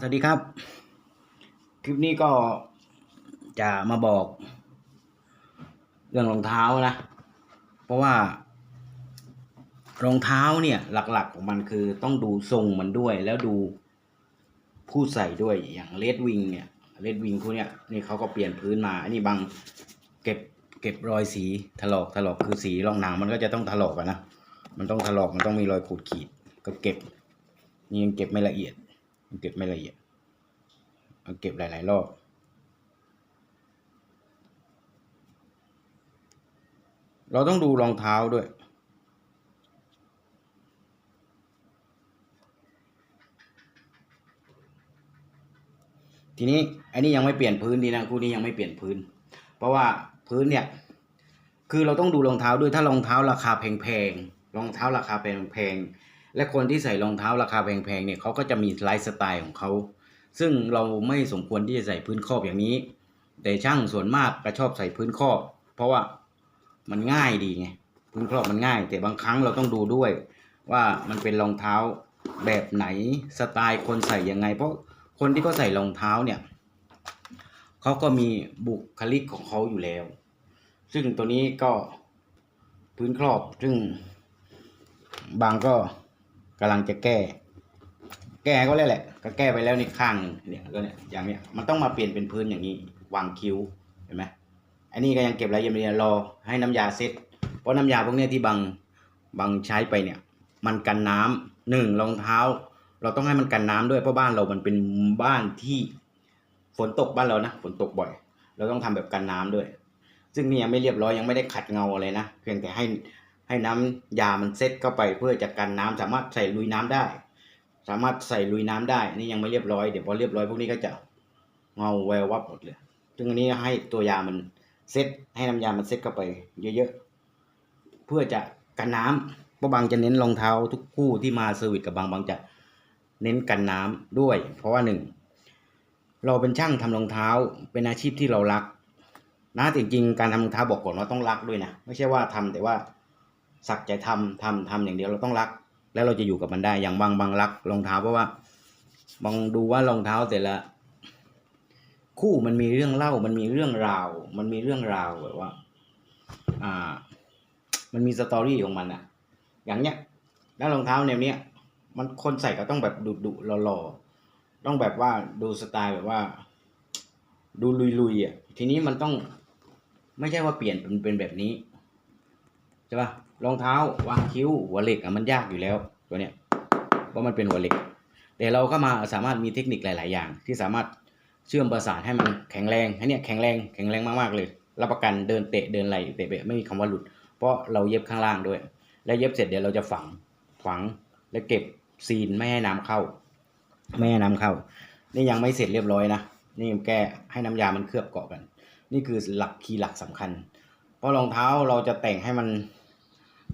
สวัสดีครับ คลิปนี้ก็จะมาบอก เรื่องรองเท้านะ เพราะว่ารองเท้าเนี่ยหลักๆของมันคือต้องดูทรงมันด้วย แล้วดูผู้ใส่ด้วยอย่างเลดวิงเนี่ยเลดวิงคู่เนี้ยนี่เขาก็เปลี่ยนพื้นมา อันนี้บางเก็บเก็บรอยสีถลอกถลอกคือสีรองหนังมันก็จะต้องถลอกอะนะมันต้องถลอกมันต้องมีรอยขูดขีดก็เก็บนี่ยังเก็บไม่ละเอียด เก็บไม่ละเอียดเอาเก็บหลาย ๆ รอบเราต้องดูรองเท้าด้วย ทีนี้อันนี้ยังไม่เปลี่ยนพื้นดีนะคู่นี้ยังไม่เปลี่ยนพื้น เพราะว่าพื้นเนี่ย คือเราต้องดูรองเท้าด้วยถ้ารองเท้าราคาแพงๆรองเท้าราคาแพงๆ และคนที่ใส่รองเท้าราคาแพงๆเนี่ยเขาก็จะมีไลฟ์สไตล์ของเขาซึ่งเราไม่สมควรที่จะใส่พื้นครอบอย่างนี้ แต่ช่างส่วนมากก็ชอบใส่พื้นครอบ เพราะว่ามันง่ายดีไงพื้นครอบมันง่าย แต่บางครั้งเราต้องดูด้วย ว่ามันเป็นรองเท้าแบบไหนสไตล์คนใส่ยังไง เพราะคนที่เขาใส่รองเท้าเนี่ยเขาก็มีบุคลิกของเขาอยู่แล้ว ซึ่งตัวนี้ก็พื้นครอบซึ่งบางก็ กำลังจะแก้ แก้ก็แล้วแหละ ก็แก้ไปแล้วนี่ข้างเนี่ยก็เนี่ยอย่างเนี้ยมันต้องมาเปลี่ยนเป็นพื้นอย่างนี้วางคิ้วเห็นไหมอันนี้ก็ยังเก็บรายละเอียดรอให้น้ำยาเซ็ตเพราะน้ำยาพวกเนี้ยที่บางบางใช้ไปเนี่ย มันกันน้ำหนึ่งรองเท้า เราต้องให้มันกันน้ำด้วยเพราะบ้านเรามันเป็นบ้านที่ฝนตกบ้านเรานะฝนตกบ่อย เราต้องทำแบบกันน้ำด้วย ซึ่งนี่ยังไม่เรียบร้อยยังไม่ได้ขัดเงาอะไรนะเพียงแต่ให้ ให้น้ำยามันเซ็ตเข้าไปเพื่อจะกันน้ำสามารถใส่ลุยน้ำได้ สามารถใส่ลุยน้ำได้ นี่ยังไม่เรียบร้อยเดี๋ยวพอเรียบร้อยพวกนี้ก็จะเงาแวววับหมดเลยซึ่งอันนี้ให้ตัวยามันเซ็ตให้น้ำยามันเซ็ตเข้าไป เยอะๆเพื่อจะกันน้ำเพราะบางจะเน้นรองเท้าทุกคู่ที่มาเซอร์วิสกับบางบางจะเน้นกันน้ำด้วย เพราะว่าหนึ่งเราเป็นช่างทำรองเท้าเป็นอาชีพที่เรารัก นะจริงๆการทำรองเท้าบอกก่อนว่าต้องรักด้วยนะไม่ใช่ว่าทำแต่ว่า สักใจทำทำทำอย่างเดียวเราต้องรัก แล้วเราจะอยู่กับมันได้อย่างบางบางรักรองเท้าเพราะว่าบางดูว่ารองเท้าแต่ละ คู่มันมีเรื่องเล่า มันมีเรื่องราว มันมีเรื่องราวแบบว่า อ่า มันมีสตอรี่ของมันอะอย่างเนี้ยแล้วรองเท้าแนวเนี้ยมันคนใส่ก็ต้องแบบดุดุหล่อหล่อๆต้องแบบว่าดูสไตล์แบบว่า ดูลุยๆอะทีนี้มันต้อง ไม่ใช่ว่าเปลี่ยนเป็นเป็นแบบนี้ ใช่ปะรองเท้าวางคิ้วหัวเหล็กอะมันยากอยู่แล้วตัวเนี้ยเพราะมันเป็นหัวเหล็ก แต่เราก็มาสามารถมีเทคนิคหลาย ๆ อย่าง ที่สามารถเชื่อมประสานให้มันแข็งแรงอันเนี้ยแข็งแรงแข็งแรงมากๆเลย รับประกันเดินเตะเดินไหลเตะเบะไม่มีคำว่าหลุด เพราะเราเย็บข้างล่างด้วย แล้วเย็บเสร็จเดี๋ยวเราจะฝังฝังแล้วเก็บซีนไม่ให้น้ำเข้า ไม่ให้น้ำเข้า นี่ยังไม่เสร็จเรียบร้อยนะนี่แก้ให้น้ำยามันเคลือบเกาะกัน นี่คือหลักคีย์หลักสำคัญ เพราะรองเท้าเราจะแต่งให้มัน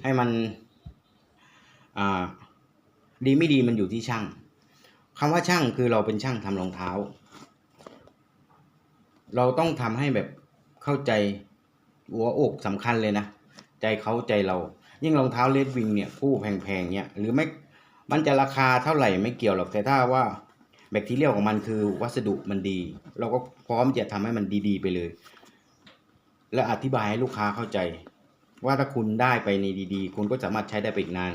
ให้มันอ่าดีไม่ดีมันอยู่ที่ช่างคำว่าช่างคือเราเป็นช่างทำรองเท้า เราต้องทำให้แบบเข้าใจหัวอกสำคัญเลยนะ ใจเขาใจเรา ยิ่งรองเท้าเลดวิงเนี่ยคู่แพงๆเนี่ยหรือไม่มันจะราคาเท่าไหร่ไม่เกี่ยวหรอกแต่ถ้าว่าแบคทีเรียของมันคือวัสดุมันดี เราก็พร้อมจะทำให้มันดีๆ ไปเลย และอธิบายให้ลูกค้าเข้าใจ ว่าถ้าคุณได้ไปในดีๆ คุณก็สามารถใช้ได้ไปอีกนาน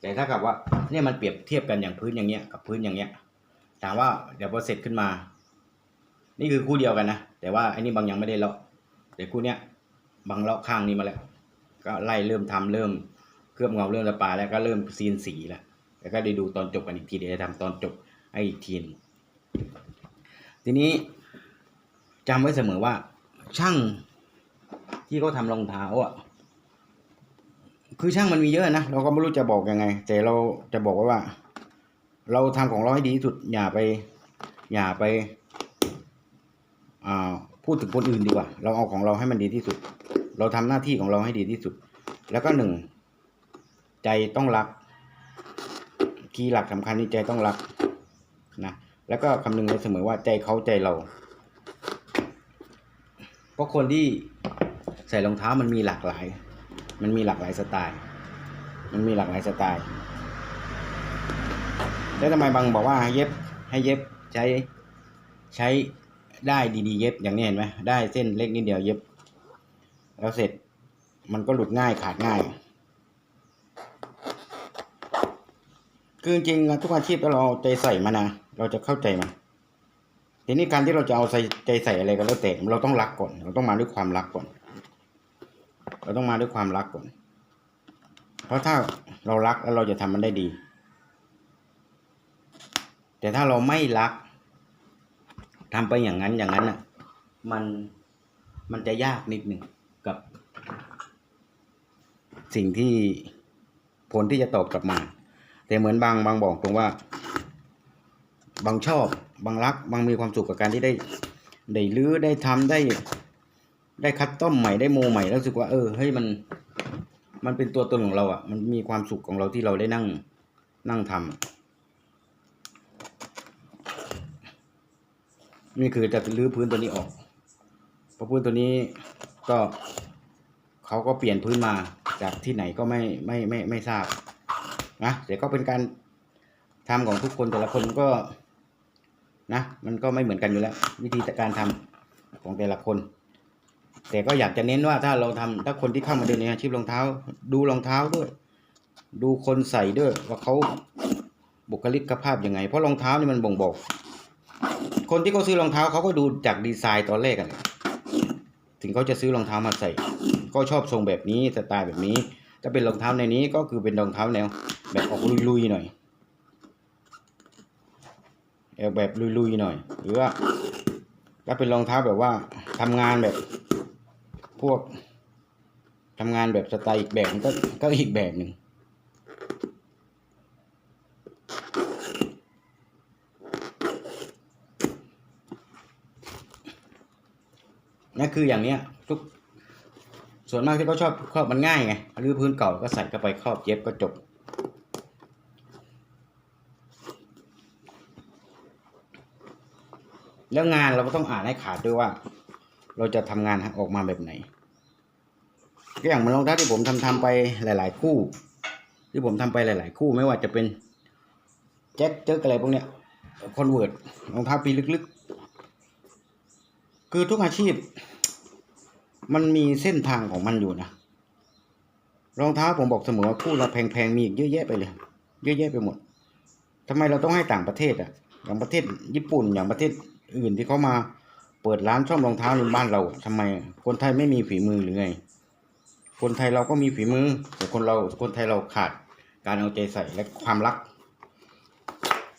แต่ถ้ากับว่าเนี่ยมันเปรียบเทียบกันอย่างพื้นอย่างเงี้ยกับพื้นอย่างเงี้ยถามว่าเดี๋ยวพอเสร็จขึ้นมา นี่คือคู่เดียวกันนะแต่ว่าไอ้นี่บางยังไม่ได้เลาะแต่คู่เนี้ยบางเลาะข้างนี้มาแล้ว ก็ไล่เริ่มทำเริ่มเคลือบเงาเริ่มระปายแล้วก็เริ่มซีนสีแล้วแล้วก็ได้ดูตอนจบกันอีกทีเดี๋ยวจะทำตอนจบให้อีกทีนึงทีนี้จำไว้เสมอว่าช่างที่เขาทำรองเท้าอะ คือช่างมันมีเยอะนะเราก็ไม่รู้จะบอกยังไง แต่เราจะบอกว่าเราทำของเราให้ดีที่สุด อย่าไป อย่าไปอ่าพูดถึงคนอื่นดีกว่า เราเอาของเราให้มันดีที่สุด เราทำหน้าที่ของเราให้ดีที่สุด แล้วก็หนึ่งใจต้องรัก คีย์หลักสำคัญนี่ใจต้องรักนะแล้วก็คำนึงไว้เสมอว่าใจเขาใจเราเพราะคนที่ใส่รองเท้ามันมีหลากหลาย มันมีหลากหลายสไตล์ มันมีหลากหลายสไตล์ แล้วทำไมบางบอกว่าให้เย็บให้เย็บใช้ใช้ได้ดีๆเย็บอย่างนี้เห็นไหมได้เส้นเล็กนิดเดียวเย็บ แล้วเสร็จมันก็หลุดง่ายขาดง่าย คือจริงทุกอาชีพถ้าเราใจใส่มานะเราจะเข้าใจมันทีนี้การที่เราจะเอาใส่ใจใส่อะไรก็แล้วแต่เราต้องรักก่อน เราต้องมาด้วยความรักก่อน เราต้องมาด้วยความรักก่อน เพราะถ้าเรารักแล้วเราจะทำมันได้ดี แต่ถ้าเราไม่รักทำไปอย่างนั้นอย่างนั้นอะ มันมันจะยากนิดหนึ่งกับ สิ่งที่ผลที่จะตอบกลับมา แต่เหมือนบางบางบอกตรงว่า บางชอบบางรัก บางมีความสุขกับการที่ได้ได้ลื้อได้ทำได้ ได้คัดต้อมใหม่ได้โมใหม่แล้วรู้สึกว่าเออเฮ้ยมัน มันเป็นตัวตนของเราอะ มันมีความสุขของเราที่เราได้นั่ง นั่งทำนี่คือจะรื้อพื้นตัวนี้ออกเพราะพื้นตัวนี้ก็เขาก็เปลี่ยนพื้นมาจากที่ไหนก็ไม่ไม่ไม่ไม่ทราบนะแต่ก็เป็นการทำของทุกคนแต่ละคนก็นะมันก็ไม่เหมือนกันอยู่แล้ว วิธีการทำของแต่ละคน แต่ก็อยากจะเน้นว่าถ้าเราทำถ้าคนที่เข้ามาเดินในอาชีพรองเท้า ดูรองเท้าด้วย ดูคนใส่ด้วยว่าเขาบุคลิกภาพยังไง เพราะรองเท้านี่มันบ่งบอก คนที่เขาซื้อรองเท้าเขาก็ดูจากดีไซน์ตอนแรกกันถึงเขาจะซื้อรองเท้ามาใส่ ก็ชอบทรงแบบนี้สไตล์แบบนี้ ถ้าเป็นรองเท้าในนี้ก็คือเป็นรองเท้าแนว แบบออกลุยๆหน่อยแบบลุยๆหน่อย หรือว่าถ้าเป็นรองเท้าแบบว่าทำงานแบบ พวกทำงานแบบสไตล์อีกแบบก็ก็อีกแบบหนึ่งนั่นคืออย่างเนี้ยทุกส่วนมากที่เขาชอบครอบมันง่ายไงรื้อพื้นเก่าก็ใส่เข้าไปครอบเย็บก็จบแล้วงานเราก็ต้องอ่านให้ขาดด้วยว่า เราจะทำงานออกมาแบบไหนก็อย่างมันรองเท้าที่ผมทำทำไปหลาย ๆ คู่ ที่ผมทำไปหลาย ๆ คู่ไม่ว่าจะเป็นแจ็คเจ๊กอะไรพวกเนี้ยคอนเวิร์ตรองเท้าปีลึกๆ คือทุกอาชีพ มันมีเส้นทางของมันอยู่นะรองเท้าผมบอกเสมอว่าคู่ละแพงๆมีอีกเยอะแยะไปเลย เยอะแยะไปหมดทำไมเราต้องให้ต่างประเทศอะ อย่างประเทศญี่ปุ่นอย่างประเทศอื่นที่เขามา เปิดร้านซ่อมรองเท้าในบ้านเราทำไม คนไทยไม่มีฝีมือหรือไง คนไทยเราก็มีฝีมือ แต่คนเราคนไทยเราขาดการเอาใจใส่และความรัก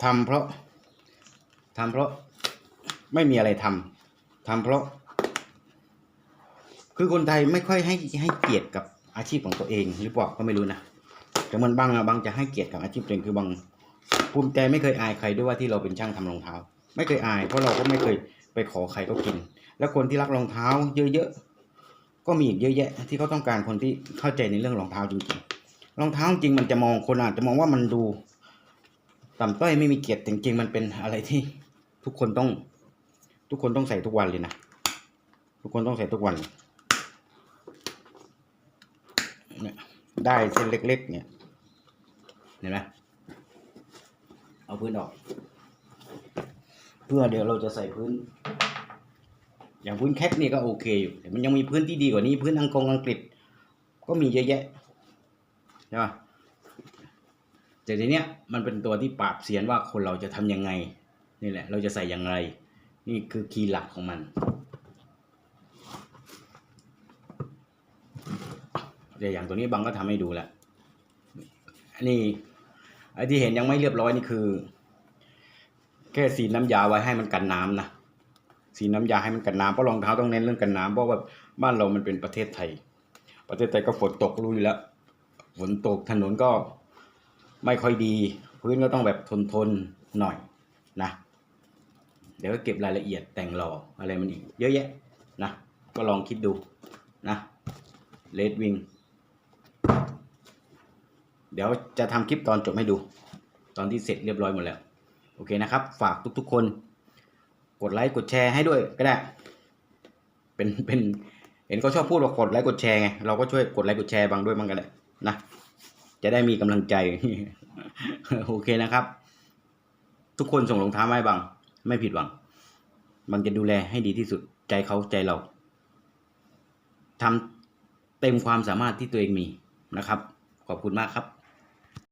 ทำเพราะทำเพราะไม่มีอะไรทำทำเพราะ คือคนไทยไม่ค่อยให้ให้เกียรติกับอาชีพของตัวเองหรือเปล่าก็ไม่รู้นะแต่มันบางอะบางจะให้เกียรติกับอาชีพตัวเองคือบางภูมิใจไม่เคยอายใครด้วยว่าที่เราเป็นช่างทำรองเท้า ไม่เคยอาย เพราะเราก็ไม่เคย ไปขอใครก็กิน แล้วคนที่รักรองเท้าเยอะๆก็มีอีกเยอะแยะ ที่เขาต้องการคนที่เข้าใจในเรื่องรองเท้าจริงๆรองเท้าจริงมันจะมองคนอาจจะมองว่ามันดูต่ำต้อยไม่มีเกียรติจริงๆมันเป็นอะไรที่ทุกคนต้อง ทุกคนต้องใส่ทุกวันเลยนะทุกคนต้องใส่ทุกวันเนี่ยได้เส้นเล็ก ๆ เนี่ยเห็นไหมเอาพื้นออก พื่อเดี๋ยวเราจะใส่พื้น อย่างพื้นแคทนี่ก็โอเคอยู่แต่มันยังมีพื้นที่ดีกว่านี้พื้นอังกฤษอังกฤษ ก็มีเยอะแยะใช่ปะแต่ทีเนี้ยมันเป็นตัวที่ปราบเสียนว่าคนเราจะทำยังไง นี่แหละ เราจะใส่อย่างไร นี่คือคีย์หลักของมันเดี๋ยวอย่างตัวนี้บังก็ทำให้ดูแล้วอันนี้ไอ้ที่เห็นยังไม่เรียบร้อยนี่คือ แค่สีน้ำยาไว้ให้มันกันน้ำนะสีน้ำยาให้มันกันน้ำเพราะรองเท้าต้องเน้นเรื่องกันน้ำเพราะว่าบ้านเรามันเป็นประเทศไทย ประเทศไทยก็ฝนตกรู้อยู่แล้วฝนตกถนนก็ไม่ค่อยดี พื้นก็ต้องแบบทนทนหน่อยนะ เดี๋ยวก็เก็บรายละเอียดแต่งหล่ออะไรมันอีก เยอะแยะนะก็ลองคิดดูนะเลดวิงเดี๋ยวจะทำคลิปตอนจบให้ดู ตอนที่เสร็จเรียบร้อยหมดแล้ว โอเคนะครับ ฝากทุกๆคน กดไลค์กดแชร์ให้ด้วยก็ได้ เป็นเป็นเห็นเขาชอบพูดว่ากดไลค์กดแชร์ไงเราก็ช่วยกดไลค์กดแชร์บางด้วยบางก็ได้นะจะได้มีกำลังใจโอเคนะครับ ทุกคนส่งรองเท้ามาให้บังไม่ผิดหวังมันจะดูแลให้ดีที่สุดใจเขาใจเราทำเต็มความสามารถที่ตัวเองมีนะครับ ขอบคุณมากครับ